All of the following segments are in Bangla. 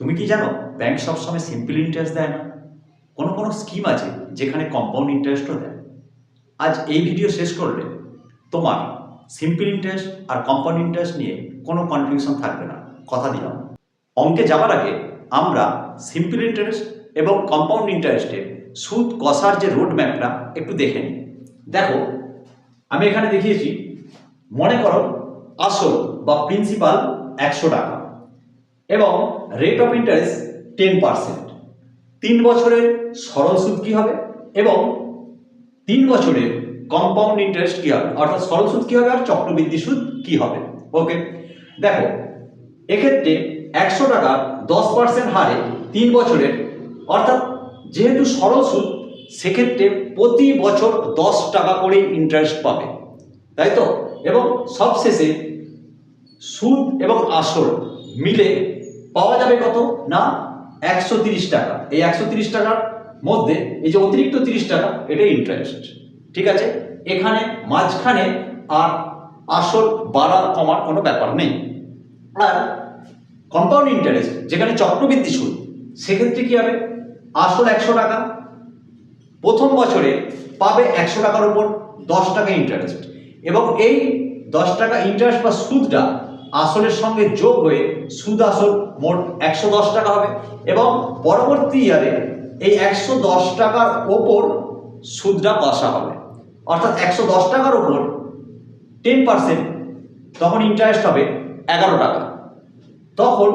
তুমি কি জানো ব্যাংক সবসময় সিম্পল ইন্টারেস্ট দেয় না? কোনো কোনো স্কিম আছে যেখানে কম্পাউন্ড ইন্টারেস্টও দেয়। আজ এই ভিডিও শেষ করলে তোমার সিম্পল ইন্টারেস্ট আর কম্পাউন্ড ইন্টারেস্ট নিয়ে কোনো কনফিউশন থাকবে না। কথা দিলাম। অঙ্কে যাবার আগে আমরা সিম্পল ইন্টারেস্ট এবং কম্পাউন্ড ইন্টারেস্টের সুদ কষার যে রোড ম্যাপটা একটু দেখে নিই। দেখো, আমি এখানে দেখিয়েছি, মনে করো আসল বা প্রিন্সিপাল একশো টাকা। এবং rate of interest ten percent তিন বছরের সরল সুদ কী হবে? এবং তিন বছরের কম্পাউন্ড ইন্টারেস্ট কী হবে? অর্থাৎ সরল সুদ কী হবে আর চক্রবৃদ্ধি সুদ কী হবে? ওকে দেখো, এক্ষেত্রে একশো টাকা দশ পার্সেন্ট হারে তিন বছরের, অর্থাৎ যেহেতু সরল সুদ, সেক্ষেত্রে প্রতি বছর দশ টাকা করে ইন্টারেস্ট পাবে। তাই তো? এবং সবশেষে সুদ এবং আসল মিলে পাওয়া যাবে কত? না, একশো টাকা। এই একশো টাকার মধ্যে এই যে অতিরিক্ত তিরিশ টাকা এটা ইন্টারেস্ট ঠিক আছে? এখানে মাঝখানে আর আসল বাড়া কমার কোনো ব্যাপার নেই। আর কম্পাউন্ড ইন্টারেস্ট যেখানে চক্রবৃদ্ধি সুদ সেক্ষেত্রে কি হবে? আসল একশো টাকা। প্রথম বছরে পাবে একশো টাকার উপর দশ টাকা ইন্টারেস্ট এবং এই দশ টাকা ইন্টারেস্ট বা সুদটা আসলের সঙ্গে যোগ হয়ে সুদ আসল মোট একশো দশ টাকা হবে। এবং পরবর্তী ইয়ারে এই একশো দশ টাকার ওপর সুদটা কষা হবে। অর্থাৎ একশো দশ টাকার ওপর টেন পার্সেন্ট তখন ইন্টারেস্ট হবে এগারো টাকা। তখন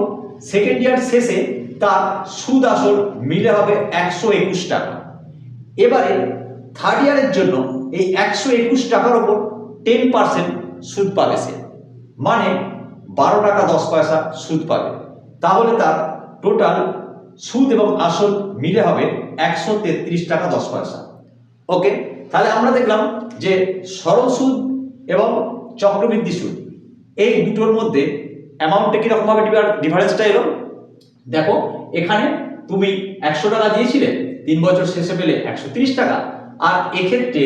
সেকেন্ড ইয়ার শেষে তার সুদ আসল মিলে হবে একশো একুশ টাকা। এবারে থার্ড ইয়ারের জন্য এই একশো একুশ টাকার ওপর টেন পার্সেন্ট সুদ পাবে সে। মানে বারো টাকা, দশ পয়সা সুদ পাবে। তাহলে তার টোটাল সুদ এবং আসল মিলে হবে একশো তেত্রিশ টাকা, দশ পয়সা। ওকে? তাহলে আমরা দেখলাম যে সরল সুদ এবং চক্রবৃদ্ধি সুদ, এই দুটোর মধ্যে অ্যামাউন্টটা কীরকমভাবে ডিফারেন্সটা এলো? দেখো, এখানে তুমি একশো টাকা দিয়েছিলে, তিন বছর শেষে পেলে একশো টাকা, আর এক্ষেত্রে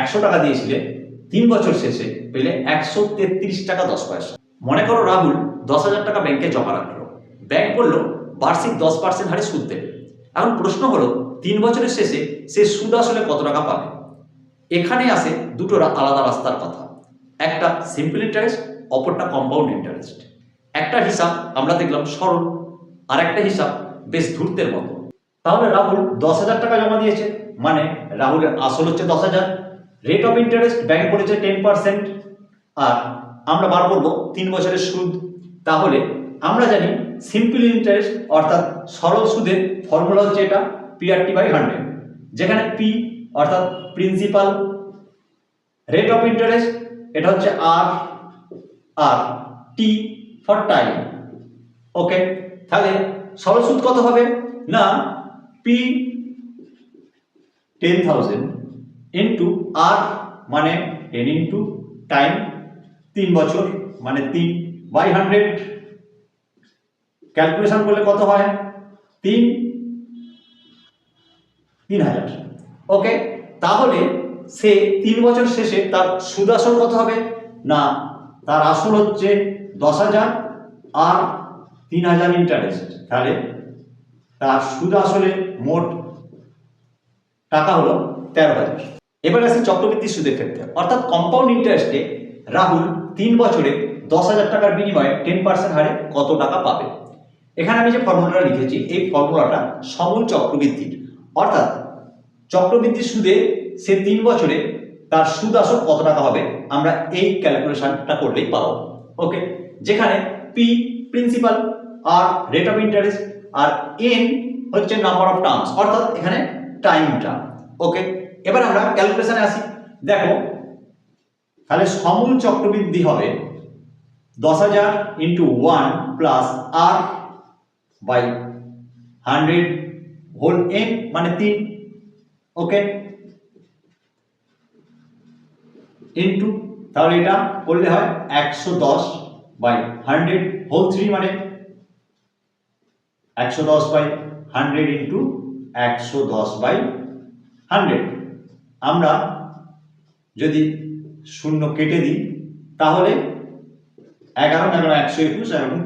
একশো টাকা দিয়েছিলে, তিন বছর শেষে পেলে একশো তেত্রিশ টাকা, দশ পয়সা। মনে করো রাহুল দশ হাজার টাকা ব্যাংকে জমা রাখল। ব্যাংক বলল, বার্ষিক দশ পার্সেন্ট হারে সুদ দেবে। এখন প্রশ্ন হলো, তিন বছরের শেষে সে সুদ আসলে কত টাকা পাবে? এখানে আসে দুটো আলাদা রাস্তার কথা। একটা সিম্পল ইন্টারেস্ট অপরটা কম্পাউন্ড ইন্টারেস্ট একটা হিসাব আমরা দেখলাম সরল আর একটা হিসাব বেশ ধূর্তের মতো। তাহলে রাহুল দশ হাজার টাকা জমা দিয়েছে মানে রাহুলের আসল হচ্ছে দশ হাজার। রেট অফ ইন্টারেস্ট ব্যাংক বলেছে টেন পার্সেন্ট আর আমরা বার করব তিন বছরের সুদ। তাহলে আমরা জানি সিম্পল ইন্টারেস্ট অর্থাৎ সরল সুদের ফর্মুলা হচ্ছে এটা পিআরটি বাই হান্ড্রেড যেখানে পি অর্থাৎ প্রিন্সিপাল রেট অফ ইন্টারেস্ট এটা হচ্ছে আর আর টি ফর টাইম ওকে তাহলে সরল সুদ কত হবে? না P ten thousand into R মানে টেন ইন্টু টাইম তিন বছর মানে তিন বাই হান্ড্রেড ক্যালকুলেশন করলে কত হয়? তিন তিন হাজার। ওকে তাহলে সে তিন বছর শেষে তার সুদ আসল কত হবে? না, তার আসল হচ্ছে দশ হাজার আর তিন হাজার ইন্টারেস্ট তাহলে তার সুদ আসলে মোট টাকা হলো তেরো হাজার। এবার আসি চক্রবৃদ্ধি সুদের ক্ষেত্রে। অর্থাৎ কম্পাউন্ড ইন্টারেস্টে রাহুল তিন বছরে দশ হাজার টাকার বিনিময়ে টেন পার্সেন্ট হারে কত টাকা পাবে? এখানে আমি যে ফর্মুলাটা লিখেছি, এই ফর্মুলাটা সমূল চক্রবৃদ্ধির। অর্থাৎ চক্রবৃদ্ধি সুদে সে তিন বছরে তার সুদ আসল কত টাকা হবে? আমরা এই ক্যালকুলেশনটা করলেই পাবো। ওকে যেখানে P principal R rate of interest আর এন হচ্ছে নাম্বার অফ টার্মস অর্থাৎ এখানে টাইমটা ওকে এবার আমরা ক্যালকুলেশনে আসি। দেখো তাহলে সমূল চক্রবৃদ্ধি হবে দশ হাজার into one plus R by hundred whole N মানে তিন ওকে ইন্টু তাহলে এটা করলে হয় একশো দশ বাই হান্ড্রেড হোল থ্রি মানে একশো দশ বাই হান্ড্রেড ইন্টু একশো দশ বাই হান্ড্রেড আমরা যদি শূন্য কেটে দিই, তাহলে এগারো এগারো একশো একুশ এগারো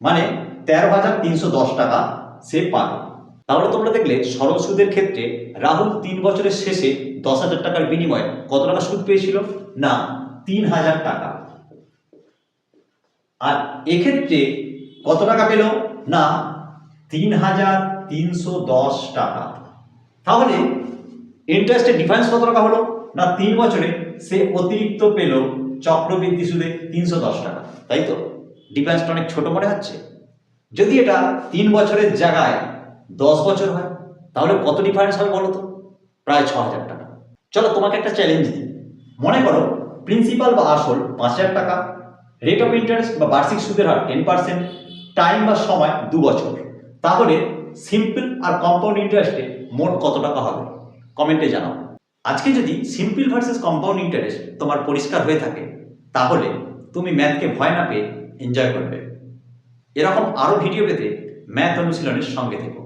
মানে তেরো হাজার তিনশো দশ টাকা সে পাবে। তাহলে তোমরা দেখলে সরল সুদের ক্ষেত্রে রাহুল তিন বছরের শেষে দশ হাজার টাকার বিনিময়ে কত টাকা সুদ পেয়েছিল? না, তিন হাজার টাকা। আর এক্ষেত্রে কত টাকা পেল? না, তিন হাজার তিনশো দশ টাকা। তাহলে ইন্টারেস্টের ডিফারেন্স কত টাকা হলো? না, তিন বছরে সে অতিরিক্ত পেল চক্রবৃদ্ধি সুদে তিনশো দশ টাকা। তাই তো? ডিফারেন্সটা অনেক ছোট মনে হচ্ছে। যদি এটা তিন বছরের জায়গায় দশ বছর হয়, তাহলে কত ডিফারেন্স হবে বলো তো? প্রায় ছ হাজার টাকা। চলো, তোমাকে একটা চ্যালেঞ্জ দিই। মনে করো প্রিন্সিপাল বা আসল পাঁচ হাজার টাকা রেট অফ ইন্টারেস্ট বা বার্ষিক সুদের হার টেন পার্সেন্ট টাইম বা সময় দু বছর। তাহলে সিম্পল আর কম্পাউন্ড ইন্টারেস্টে মোট কত টাকা হবে? কমেন্টে জানাও। আজকে যদি সিম্পল ভার্সেস কম্পাউন্ড ইন্টারেস্ট তোমার পরিষ্কার হয়ে থাকে, তাহলে তুমি ম্যাথকে ভয় না পেয়ে এনজয় করবে। এরকম আরও ভিডিও পেতে ম্যাথ অনুশীলনের সঙ্গে থেকো।